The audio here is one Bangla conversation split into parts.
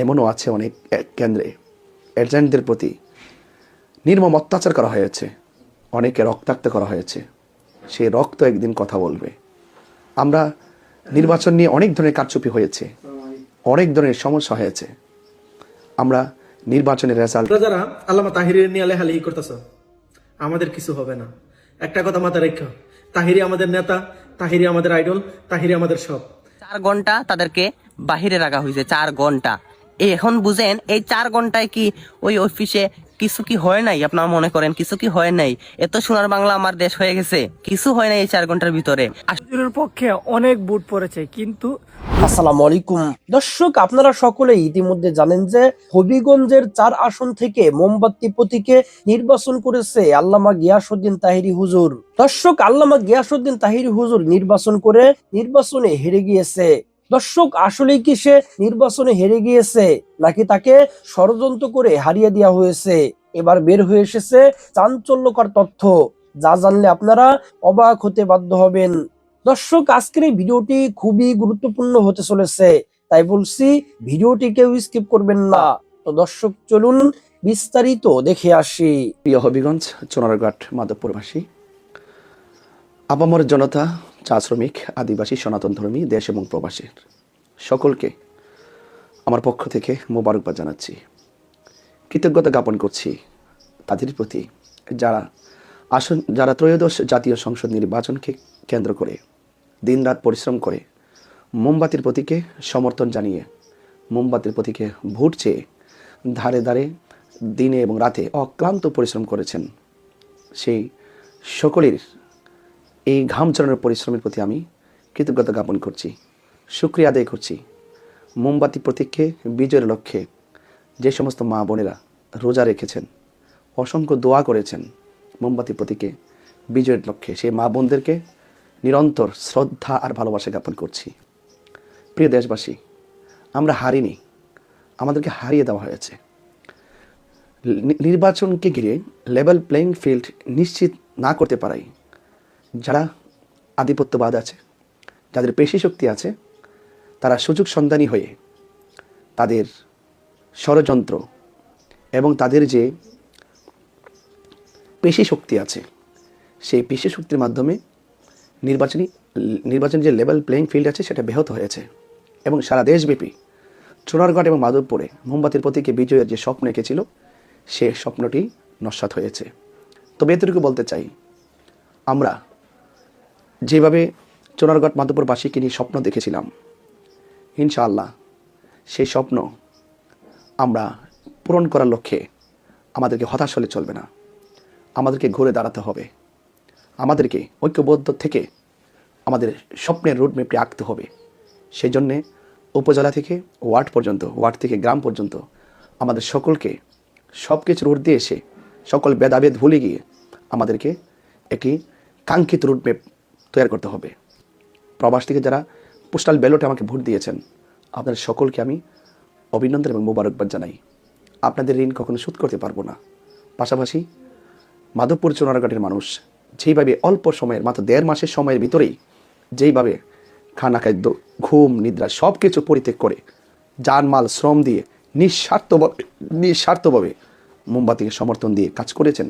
এমনও আছে অনেক কেন্দ্রে। এজেন্টদের প্রতি নির্মম অত্যাচার করা হয়েছে। অনেকে রক্তাক্ত করা হয়েছে। সেই রক্ত একদিন কথা বলবে। আমরা নির্বাচন নিয়ে অনেক ধরনের কারচুপি হয়েছে। অনেক ধরনের সমস্যা হয়েছে। আমরা নির্বাচনের রেজাল্ট যারা আল্লামা তাহিরের নিয়ে লেহালেহি করতেছ আমাদের কিছু হবে না। একটা কথা মাথা রেখো। তাহিরি আমাদের নেতা তাহিরি আমাদের আইডল তাহিরি আমাদের সব। চার ঘণ্টা তাদেরকে বাহিরে রাখা হয়েছে চার ঘণ্টা। এখন বুঝেন এই চার ঘন্টায় কি ওই অফিসে কিছু কি হয় নাই আপনারা মনে করেন কিছু কি হয় নাই? এত সোনার বাংলা আমার দেশ হয়ে গেছে কিছু হয় নাই এই চার ঘণ্টার ভিতরে। পক্ষে অনেক বুট পড়েছে কিন্তু আসসালামু আলাইকুম। দর্শক আপনারা সকলে ইতিমধ্যে জানেন যে হবিগঞ্জের চার আসন থেকে মোমবাতি প্রতীকে নির্বাচন করেছে আল্লামা গিয়াসুদ্দিন তাহিরি হুজুর। দর্শক আল্লামা গিয়াসুদ্দিন তাহিরি হুজুর নির্বাচন করে নির্বাচনে হেরে গিয়েছে। দর্শক আসলে কি সে নির্বাচনে হেরে গিয়েছে, নাকি তাকে ষড়যন্ত্র করে হারিয়ে দেওয়া হয়েছে? এবার বের হয়ে এসেছে চাঞ্চল্যকর তথ্য। যা জানলে আপনারা অবাক হতে বাধ্য হবেন। দর্শক, আজকের এই ভিডিওটি খুবই গুরুত্বপূর্ণ হতে চলেছে, তাই বলছি ভিডিওটি কেউ স্কিপ করবেন না। তো দর্শক, চলুন বিস্তারিত দেখে আসি। প্রিয় হবিগঞ্জ, চোনারঘাট, মাধবপুরবাসী, আপামর জনতা চা শ্রমিক আদিবাসী, সনাতন ধর্মী, দেশ এবং প্রবাসীর সকলকে আমার পক্ষ থেকে মোবারকবাদ জানাচ্ছি। কৃতজ্ঞতা জ্ঞাপন করছি তাদের প্রতি যারা আসন, যারা ত্রয়োদশ জাতীয় সংসদ নির্বাচনকে কেন্দ্র করে দিনরাত পরিশ্রম করে মোমবাতির প্রতীকে সমর্থন জানিয়ে, মোমবাতির প্রতীকে ভোট চেয়ে ধারে ধারে দিনে এবং রাতে অক্লান্ত পরিশ্রম করেছেন সেই সকলের এই ঘাম চড়ানোর পরিশ্রমের প্রতি আমি কৃতজ্ঞতা জ্ঞাপন করছি, শুক্রিয়া আদায় করছি। মোমবাতি প্রতীককে, বিজয়ের লক্ষ্যে যে সমস্ত মা বোনেরা রোজা রেখেছেন, অসংখ্য দোয়া করেছেন, মোমবাতি প্রতীকে বিজয়ের লক্ষ্যে সেই মা বোনদেরকে নিরন্তর শ্রদ্ধা আর ভালোবাসা জ্ঞাপন করছি। প্রিয় দেশবাসী, আমরা হারিনি, আমাদেরকে হারিয়ে দেওয়া হয়েছে। নির্বাচনকে ঘিরে লেভেল প্লেইং ফিল্ড নিশ্চিত না করতে পারাই যারা আধিপত্যবাদ আছে, যাদের পেশি শক্তি আছে, তারা সুযোগ সন্ধানী হয়ে তাদের ষড়যন্ত্র এবং তাদের যে পেশি শক্তি আছে, সেই পেশি শক্তির মাধ্যমে নির্বাচনী নির্বাচনী যে লেভেল প্লেইং ফিল্ড আছে, সেটা ব্যাহত হয়েছে। এবং সারা দেশব্যাপী চোরারঘাট এবং মাধবপুরে মোমবাতির প্রতীকে বিজয়ের যে স্বপ্ন এঁকেছিল, সে স্বপ্নটি নস্বাত হয়েছে। তবে এতটুকু বলতে চাই, আমরা যেভাবে চোরারঘাট মাধবপুরবাসীকে নিয়ে স্বপ্ন দেখেছিলাম, ইনশাআল্লাহ সেই স্বপ্ন আমরা পূরণ করার লক্ষ্যে আমাদেরকে হতাশ হলে চলবে না। আমাদেরকে ঘুরে দাঁড়াতে হবে। আমাদেরকে ঐক্যবদ্ধ থেকে আমাদের স্বপ্নের রুটম্যাপটি আঁকতে হবে। সেই জন্যে উপজেলা থেকে ওয়ার্ড পর্যন্ত, ওয়ার্ড থেকে গ্রাম পর্যন্ত আমাদের সকলকে সব কিছু কিছুর ঊর্ধ্বে এসে সকল ভেদাভেদ ভুলে গিয়ে আমাদেরকে একটি কাঙ্ক্ষিত রুটম্যাপ তৈরি করতে হবে। প্রবাস থেকে যারা পোস্টাল ব্যালটে আমাকে ভোট দিয়েছেন, আপনাদের সকলকে আমি অভিনন্দন এবং মোবারকবাদ জানাই। আপনাদের ঋণ কখনো শোধ করতে পারব না। পাশাপাশি মাধবপুর চোনারঘাটের মানুষ যেইভাবে অল্প সময়ের, মাত্র দেড় মাসের সময়ের ভিতরেই যেইভাবে খানা খাদ্য ঘুম, নিদ্রা সব কিছু পরিত্যাগ করে জানমাল, শ্রম দিয়ে নিঃস্বার্থভাবে নিঃস্বার্থভাবে মোমবাতিকে সমর্থন দিয়ে কাজ করেছেন,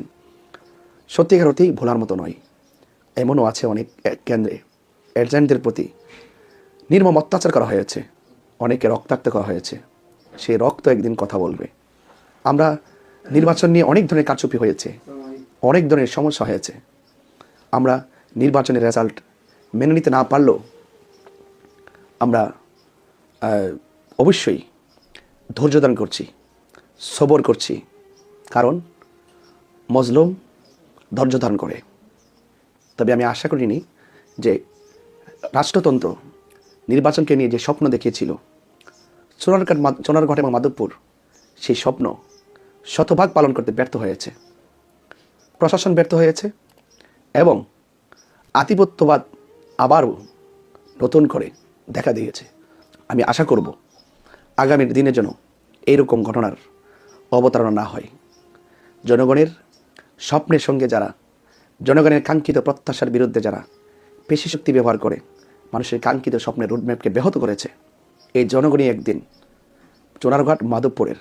সত্যিকার অর্থেই ভোলার মতো নয়। এমনও আছে অনেক কেন্দ্রে। এজেন্টদের প্রতি নির্মম অত্যাচার করা হয়েছে। অনেকে রক্তাক্ত করা হয়েছে। সেই রক্ত একদিন কথা বলবে। আমরা নির্বাচন নিয়ে অনেক ধরনের কারচুপি হয়েছে। অনেক ধরনের সমস্যা হয়েছে। আমরা নির্বাচনের রেজাল্ট মেনে নিতে না পারলেও আমরা অবশ্যই ধৈর্য ধারণ করছি, সবর করছি। কারণ মজলুম ধৈর্য ধারণ করে। তবে আমি আশা করিনি যে রাষ্ট্রতন্ত্র নির্বাচনকে নিয়ে যে স্বপ্ন দেখিয়েছিল, সোনারঘাট মা- সোনারঘাট এবং মাধবপুর, সেই স্বপ্ন শতভাগ পালন করতে ব্যর্থ হয়েছে। প্রশাসন ব্যর্থ হয়েছে এবং আধিপত্যবাদ আবারও নতুন করে দেখা দিয়েছে। আমি আশা করব আগামীর দিনে যেন এইরকম ঘটনার অবতারণা না হয়। জনগণের স্বপ্নের সঙ্গে যারা জনগণের কাঙ্ক্ষিত প্রত্যাশার বিরুদ্ধে যারা পেশি শক্তি ব্যবহার করে, মানুষের কাঙ্ক্ষিত স্বপ্নের রোডম্যাপকে ব্যাহত করেছে, এই জনগণই একদিন চোনারঘাট মাধবপুরের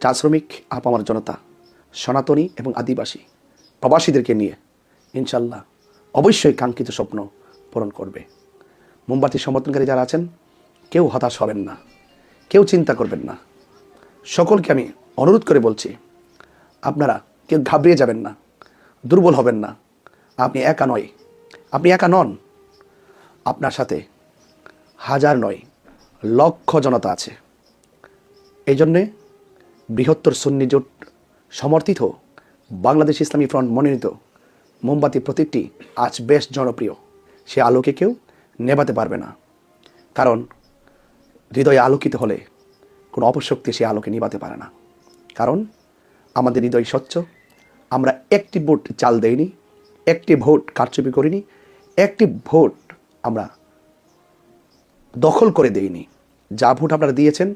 চা শ্রমিক আপামার জনতা, সনাতনী এবং আদিবাসী প্রবাসীদেরকে নিয়ে ইনশাল্লাহ অবশ্যই কাঙ্ক্ষিত স্বপ্ন পূরণ করবে। মোমবাতি সমর্থনকারী যারা আছেন, কেউ হতাশ হবেন না, কেউ চিন্তা করবেন না। সকলকে আমি অনুরোধ করে বলছি, আপনারা কেউ ঘাবড়িয়ে যাবেন না। দুর্বল হবেন না। আপনি একা নয়। আপনি একা নন। আপনার সাথে হাজার নয়, লক্ষ জনতা আছে। এই জন্যে বৃহত্তর সুন্নি জোট সমর্থিত বাংলাদেশ ইসলামী ফ্রন্ট মনোনীত মোমবাতি প্রতীকটি আজ বেশ জনপ্রিয়। সে আলোকে কেউ নেভাতে পারবে না। কারণ হৃদয়ে আলোকিত হলে কোনো অপশক্তি সে আলোকে নিভাতে পারে না। কারণ আমাদের হৃদয় স্বচ্ছ আমরা একটি ভোট চাল দেইনি, একটি ভোট কারচুপি করিনি, একটি ভোট আমরা দখল করে দেইনি। যা ভোট আপনারা দিয়েছেন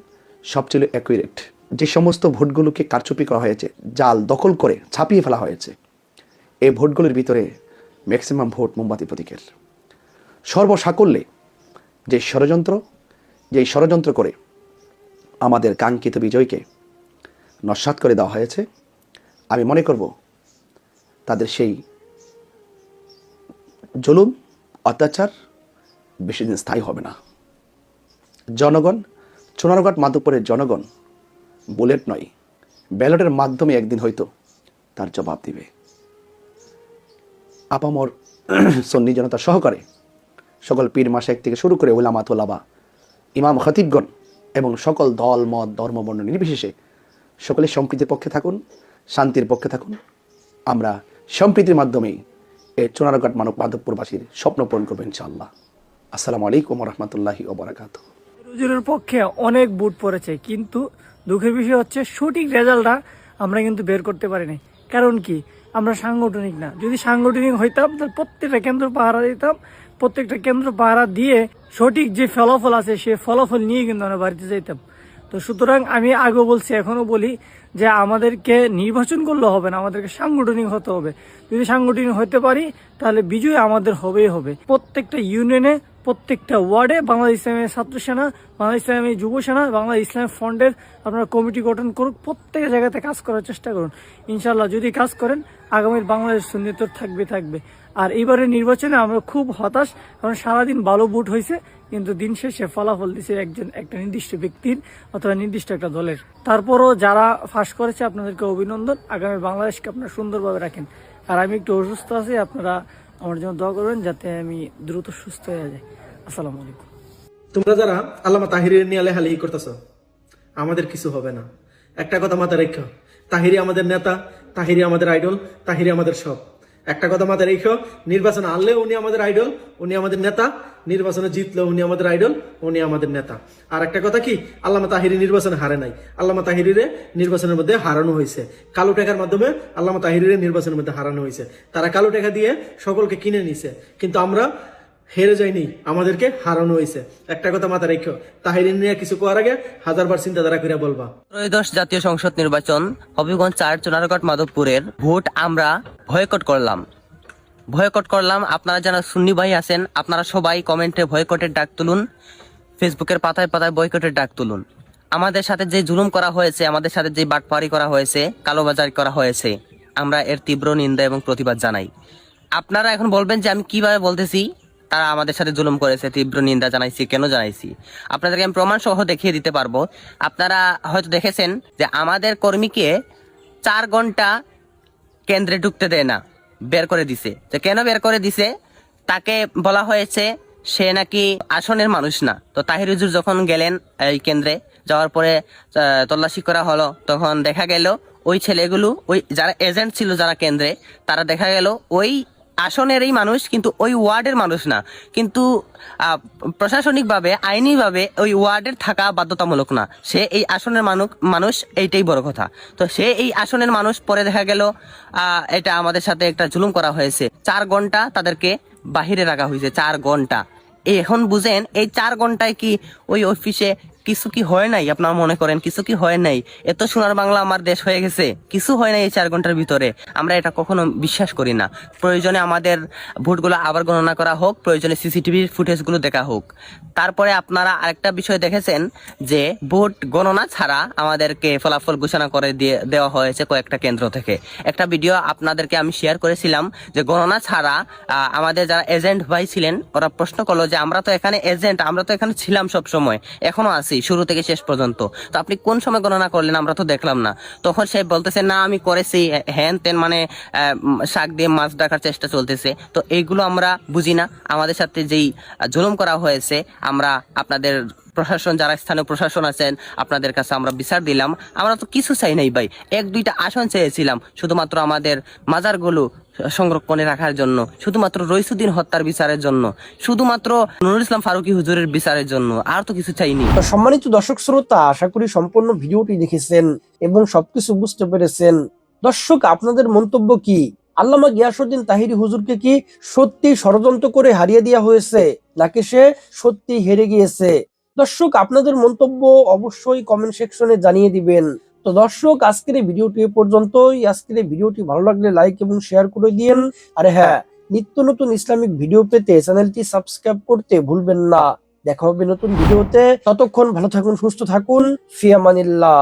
সব ছিল অ্যাকুরেট। যে সমস্ত ভোটগুলোকে কারচুপি করা হয়েছে, জাল দখল করে ছাপিয়ে ফেলা হয়েছে এই ভোটগুলির ভিতরে ম্যাক্সিমাম ভোট মোমবাতি প্রতীকের। সর্বসাকল্যে যে ষড়যন্ত্র যে ষড়যন্ত্র করে আমাদের কাঙ্ক্ষিত বিজয়কে নস্বাত করে দেওয়া হয়েছে, আমি মনে করব তাদের সেই জুলুম, অত্যাচার বেশি দিন স্থায়ী হবে না। জনগণ সোনারঘাট মাধবপুরের জনগণ বুলেট নয়, ব্যালটের মাধ্যমে একদিন হয়তো তার জবাব দিবে। আপামর সন্নি জনতা সহকারে সকল পীর মাসেক থেকে শুরু করে ওলামাতুলাবা ইমাম খতিবগণ এবং সকল দল, মত, ধর্ম, বর্ণ নির্বিশেষে সকলে সম্প্রীতির পক্ষে থাকুন, শান্তির পক্ষে থাকুন। আমরা সম্প্রীতির মাধ্যমেই এই চোনারঘাট মানব মাধবপুরবাসীর স্বপ্ন পূরণ করব ইনশাআল্লাহ। আসসালামু আলাইকুম রহমতুল্লাহি ওবরাকাতুহ হুজুরের পক্ষে অনেক বুট পড়েছে, কিন্তু দুঃখের বিষয় হচ্ছে সঠিক রেজাল্টটা আমরা কিন্তু বের করতে পারি নাই কারণ কি? আমরা সাংগঠনিক না। যদি সাংগঠনিক হইতাম, তাহলে প্রত্যেকটা কেন্দ্র পাহারা দিতাম, প্রত্যেকটা কেন্দ্র পাহারা দিয়ে সঠিক যে ফলাফল আছে, সে ফলাফল নিয়ে কিন্তু আমরা বাড়িতে যাইতাম। তো সুতরাং আমি আগেও বলছি এখনও বলি যে আমাদেরকে নির্বাচন করলে হবে না, আমাদেরকে সাংগঠনিক হতে হবে। যদি সাংগঠনিক হতে পারি, তাহলে বিজয় আমাদের হবেই হবে। প্রত্যেকটা ইউনিয়নে, প্রত্যেকটা ওয়ার্ডে বাংলাদেশ ইসলামের ছাত্র সেনা, বাংলাদেশ ইসলামী যুব সেনা বাংলা ইসলাম ফন্ডের আপনারা কমিটি গঠন করুক, প্রত্যেক জায়গাতে কাজ করার চেষ্টা করুন। ইনশাল্লাহ যদি কাজ করেন, আগামীর বাংলাদেশ সুন্নিত থাকবে থাকবে। আর এইবারের নির্বাচনে আমরা খুব হতাশ, কারণ সারাদিন ভালো ভোট হয়েছে কিন্তু দিন শেষে ফলাফল দিছে একজন, একটা নির্দিষ্ট ব্যক্তির অথবা নির্দিষ্ট একটা দলের। তারপরও যারা ফাঁস করেছে আপনাদেরকে অভিনন্দন। আগামী বাংলাদেশকে আপনারা সুন্দরভাবে রাখেন। আর আমি একটু অসুস্থ আছি, আপনারা আমার জন্য দোয়া করবেন যাতে আমি দ্রুত সুস্থ হয়ে যাই। আসসালামু আলাইকুম। তোমরা যারা আল্লামা তাহিরের নিয়ে লেহালেহি করতেছ, আমাদের কিছু হবে না। একটা কথা মাথায় রেখো। তাহিরি আমাদের নেতা, তাহিরি আমাদের আইডল, তাহিরি আমাদের সব। একটা কথা মাথায় রেখো, নির্বাচন আনলে উনি আমাদের আইডল উনি আমাদের নেতা, নির্বাচনে জিতলে উনি আমাদের আইডল উনি আমাদের নেতা। আর একটা কথা কি আল্লামা তাহিরি নির্বাচনে হারে নাই। আল্লামা তাহিরিরে নির্বাচনের মধ্যে হারানো হয়েছে। কালো টাকার মাধ্যমে আল্লামা তাহিরিরে নির্বাচনের মধ্যে হারানো হয়েছে। তারা কালো টাকা দিয়ে সকলকে কিনে নিছে। কিন্তু আমরা হেরে যায়নি, আমাদেরকে হারানো হয়েছে। একটা কথা মাথা রেখো তাহিরি নিয়ে কিছু করার আগে হাজারবার চিন্তাধারা করে বলবা। ত্রয়োদশ জাতীয় সংসদ নির্বাচন, হবিগঞ্জ চার চুনারঘাট মাধবপুরের ভোট আমরা ভয়কট করলাম। ভয়কট করলাম, আপনারা যারা সুন্নি ভাই আছেন, আপনারা সবাই কমেন্টে ভয়কটের ডাক তুলুন, ফেসবুকের পাতায় পাতায় বয়কটের ডাক তুলুন। আমাদের সাথে যে জুলুম করা হয়েছে, আমাদের সাথে যে বাটপারি করা হয়েছে, কালোবাজারি করা হয়েছে, আমরা এর তীব্র নিন্দা এবং প্রতিবাদ জানাই। আপনারা এখন বলবেন যে আমি কীভাবে বলতেছি? তারা আমাদের সাথে জুলুম করেছে, তীব্র নিন্দা জানাইছি, কেন জানাইছি? আপনাদেরকে আমি প্রমাণ সহ দেখিয়ে দিতে পারব। আপনারা হয়তো দেখেছেন যে আমাদের কর্মীকে চার ঘণ্টা কেন্দ্রে ঢুকতে দেয় না, বের করে দিছে। তো কেন বের করে দিছে? তাকে বলা হয়েছে সে নাকি আসনের মানুষ না। তো তাহির হুজুর যখন গেলেন এই কেন্দ্রে, যাওয়ার পরে তল্লাশি করা হলো, তখন দেখা গেল ওই ছেলেগুলো, ওই যারা এজেন্ট ছিল যারা কেন্দ্রে, তারা দেখা গেল ওই আসনেরই মানুষ কিন্তু ওই ওয়ার্ডের মানুষ না। কিন্তু প্রশাসনিকভাবে, আইনিভাবে ওই ওয়ার্ডের থাকা বাধ্যতামূলক না। সে এই আসনের মানুষ মানুষ এইটাই বড় কথা। তো সে এই আসনের মানুষ পরে দেখা গেল এটা আমাদের সাথে একটা জুলুম করা হয়েছে। চার ঘণ্টা তাদেরকে বাহিরে রাখা হয়েছে, চার ঘণ্টা। এই এখন বুঝেন, এই চার ঘন্টায় কি ওই অফিসে কিছু কি হয় নাই? আপনারা মনে করেন, কিছু কি হয় নাই? এত সোনার বাংলা আমার দেশ হয়ে গেছে, কিছু হয় নাই এই চার ঘণ্টার ভিতরে। আমরা এটা কখনো বিশ্বাস করি না। প্রয়োজনে আমাদের ভোটগুলো আবার গণনা করা হোক, প্রয়োজনে সিসিটিভির ফুটেজগুলো দেখা হোক। তারপরে আপনারা আরেকটা বিষয় দেখেছেন যে, ভোট গণনা ছাড়া আমাদেরকে ফলাফল ঘোষণা করে দিয়ে, দেওয়া হয়েছে কয়েকটা কেন্দ্র থেকে। একটা ভিডিও আপনাদেরকে আমি শেয়ার করেছিলাম যে, গণনা ছাড়া আমাদের যারা এজেন্ট ভাই ছিলেন, ওরা প্রশ্ন করল যে, আমরা তো এখানে এজেন্ট আমরা তো এখানে ছিলাম সব সময় এখনও আছি। শুরু থেকে শেষ পর্যন্ত। তো আপনি কোন সময় গণনা করলেন আমরা তো দেখলাম না। তখন সে বলতেছে, না, আমি করেছি, হ্যান তেন মানে শাক দিয়ে মাছ ডাকার চেষ্টা চলতেছে। তো এইগুলো আমরা বুঝি না। আমাদের সাথে যেই জুলুম করা হয়েছে, আমরা আপনাদের প্রশাসন, যারা স্থানীয় প্রশাসন আছেন, আপনাদের কাছে আমরা বিচার দিলাম। আমরা তো কিছু চাই নাই ভাই। এক, দুইটা আসন চেয়েছিলাম, শুধুমাত্র আমাদের মাজারগুলো সংরক্ষণে রাখার জন্য, শুধুমাত্র রইসুদ্দিন হত্যার বিচারের জন্য, শুধুমাত্র নুরুল ইসলাম ফারুকি হুজুরের বিচারের জন্য, আর তো কিছু চাইনি। সম্মানিত দর্শক শ্রোতা, আশা করি সম্পূর্ণ ভিডিওটি দেখেছেন এবং সবকিছু বুঝতে পেরেছেন। দর্শক, আপনাদের মন্তব্য কি? আল্লামা গিয়াসুদ্দিন তাহিরি হুজুরকে কি সত্যি ষড়যন্ত্র করে হারিয়ে দেওয়া হয়েছে, নাকি সে সত্যি হেরে গিয়েছে? দর্শক, আপনাদের মন্তব্য অবশ্যই কমেন্ট সেকশনে জানিয়ে দিবেন। তো দর্শক, আজকের এই ভিডিওটি এ পর্যন্তই। আজকের এই ভিডিওটি ভালো লাগলে লাইক এবং শেয়ার করে দিন আর হ্যাঁ নিত্য নতুন ইসলামিক ভিডিও পেতে চ্যানেলটি সাবস্ক্রাইব করতে ভুলবেন না। দেখা হবে নতুন ভিডিওতে ততক্ষণ ভালো থাকুন, সুস্থ থাকুন। ফিয়ামানিল্লাহ